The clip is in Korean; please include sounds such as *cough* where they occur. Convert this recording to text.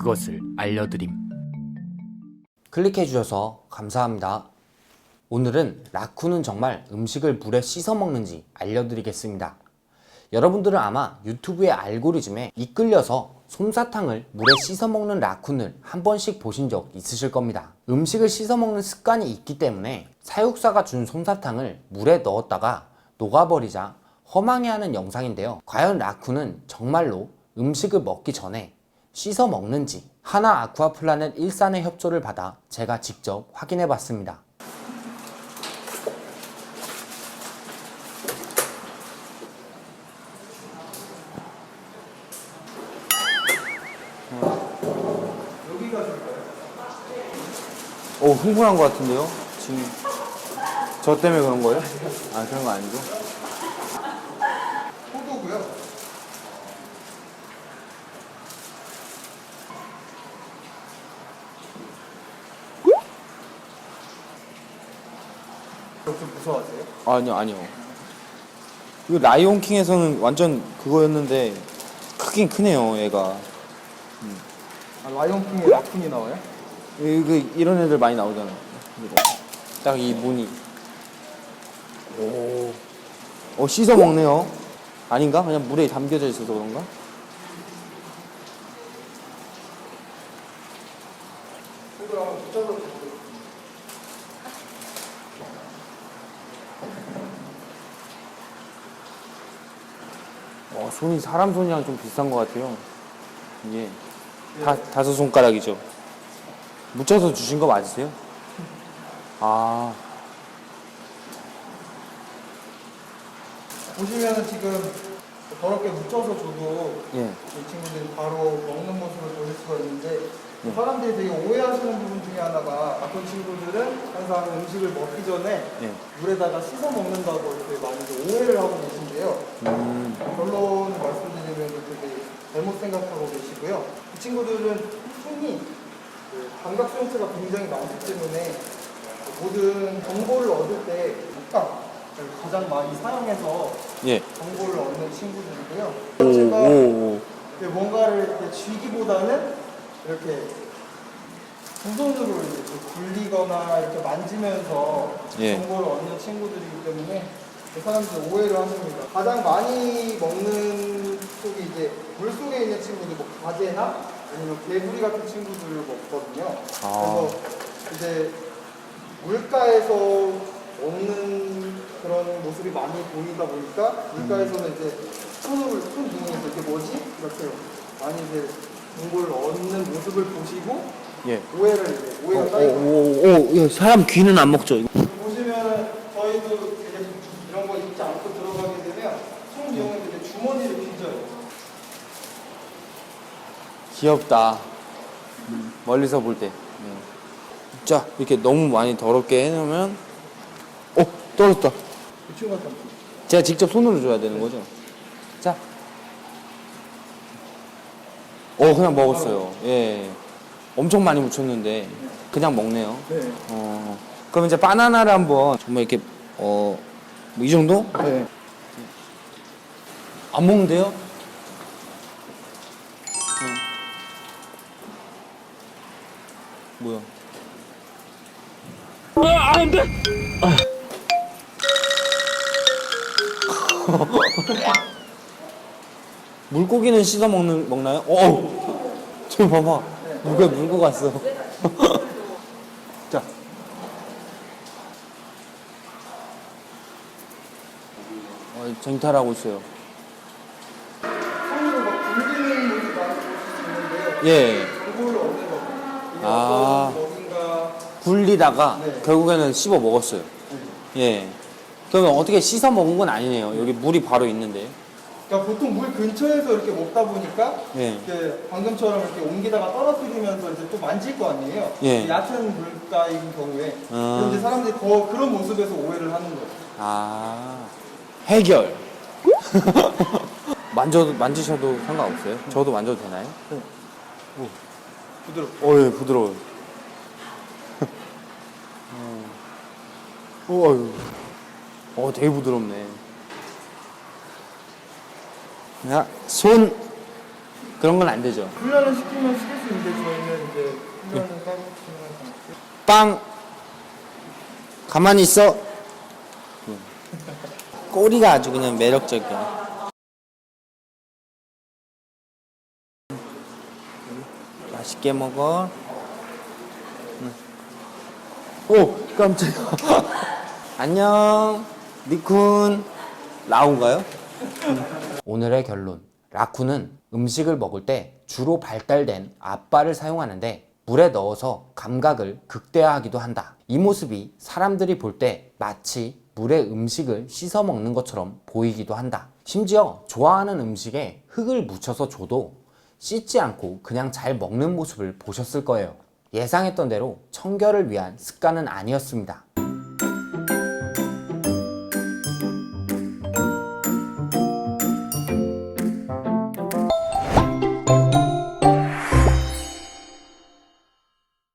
그것을 알려드림. 클릭해 주셔서 감사합니다. 오늘은 라쿤은 정말 음식을 물에 씻어 먹는지 알려드리겠습니다. 여러분들은 아마 유튜브의 알고리즘에 이끌려서 솜사탕을 물에 씻어 먹는 라쿤을 한 번씩 보신 적 있으실 겁니다. 음식을 씻어 먹는 습관이 있기 때문에 사육사가 준 솜사탕을 물에 넣었다가 녹아버리자 허망해하는 영상인데요. 과연 라쿤은 정말로 음식을 먹기 전에 씻어 먹는지 하나 아쿠아플라넷 일산의 협조를 받아 제가 직접 확인해 봤습니다. 오 흥분한 것 같은데요? 지금 저 때문에 그런 거예요? 아 그런 거 아니고? 포도고요. 좀 무서워하세요? 아니요 아니요. 이거 라이온 킹에서는 완전 그거였는데 크긴 크네요 얘가. 아, 라이온킹에 라쿤이 나와요? 이거 이런 애들 많이 나오잖아요. 딱 이 무늬. 오. 어 씻어 먹네요. 아닌가? 그냥 물에 담겨져 있어서 그런가? 어, 손이 사람 손이랑 좀 비슷한 것 같아요. 이게 다, 다섯 손가락이죠. 묻혀서 주신 거 맞으세요? 아, 보시면은 지금 더럽게 묻혀서 줘도 예. 이 친구들이 바로 먹는 모습을 보실 수가 있는데 네. 사람들이 되게 오해하시는 부분 중에 하나가 어떤 친구들은 항상 음식을 먹기 전에 예. 물에다가 씻어 먹는다고 이렇게 많이 오해를 하고 계신데요. 음, 결론을 말씀드리면 되게 잘못 생각하고 계시고요. 이 친구들은 손이 그 감각 수용체가 굉장히 많기 때문에 모든 정보를 얻을 때 감각을 가장 많이 사용해서 예. 정보를 얻는 친구들이고요. 오, 제가 오, 오. 이렇게 뭔가를 이렇게 쥐기보다는 이렇게 두 손으로 이렇게 굴리거나 이렇게 만지면서 예. 정보를 얻는 친구들이기 때문에 그 사람들이 오해를 하십니다. 가장 많이 먹는 쪽이 이제 물 속에 있는 친구들, 뭐 가재나 아니면 개구리 같은 친구들을 먹거든요. 아. 그래서 이제 물가에서 먹는 그런 모습이 많이 보이다 보니까 물가에서는 이제 손을 손 등에서 이게 뭐지 이렇게 많이 이제 정보를 얻는 모습을 보시고 예. 오해를 이제 오, 오해가 쌓이고 오, 오, 오, 사람 귀는 안 먹죠? 이거? 보시면은 저희도 되게 이런 거 입지 않고 들어가게 되면 손용은 되게 주머니를 빚어요. 귀엽다. 멀리서 볼 때. 예. 자, 이렇게 너무 많이 더럽게 해놓으면, 어, 떨어졌다. 제가 직접 손으로 줘야 되는 거죠? 자. 어, 그냥 먹었어요. 예. 엄청 많이 묻혔는데, 그냥 먹네요. 네. 어, 그럼 이제 바나나를 한번 정말 이렇게 어, 뭐 이 정도? 네. 안 먹는데요? 뭐야? *laughs* 물고기는 씻어 먹는 먹나요? 어, 저 봐봐, 누가 물고 갔어. *laughs* 자, 어, 쟁탈하고 있어요. 예, 아. 굴리다가 네. 결국에는 씹어 먹었어요. 예. 그러면 어떻게 씻어 먹은 건 아니네요. 여기 물이 바로 있는데. 그러니까 보통 물 근처에서 이렇게 먹다 보니까 예. 이렇게 방금처럼 이렇게 옮기다가 떨어뜨리면서 이제 또 만질 거 아니에요. 예. 얕은 물가인 경우에 아. 이제 사람들이 더 그런 모습에서 오해를 하는 거예요. 아, 해결. *laughs* 만져도 만지셔도 상관없어요? 저도 만져도 되나요? 부드럽고. 어, 예, 부드러워 요. *laughs* 어. 어, 되게 부드럽네. 야, 손. 그런 건 안 되죠. 훈련을 시키면 시킬 수 있는데 저희는 이제 훈련을 따로 진행하지 않고 빵. 가만히 있어. 꼬리가 아주 그냥 매력적이야. 맛있게 먹어. 응. 오 깜짝이야. *laughs* 안녕 니쿤 라온가요? 오늘의 결론 라쿤은 음식을 먹을 때 주로 발달된 앞발을 사용하는데 물에 넣어서 감각을 극대화하기도 한다. 이 모습이 사람들이 볼 때 마치 물에 음식을 씻어 먹는 것처럼 보이기도 한다. 심지어 좋아하는 음식에 흙을 묻혀서 줘도 씻지 않고 그냥 잘 먹는 모습을 보셨을 거예요. 예상했던 대로 청결을 위한 습관은 아니었습니다.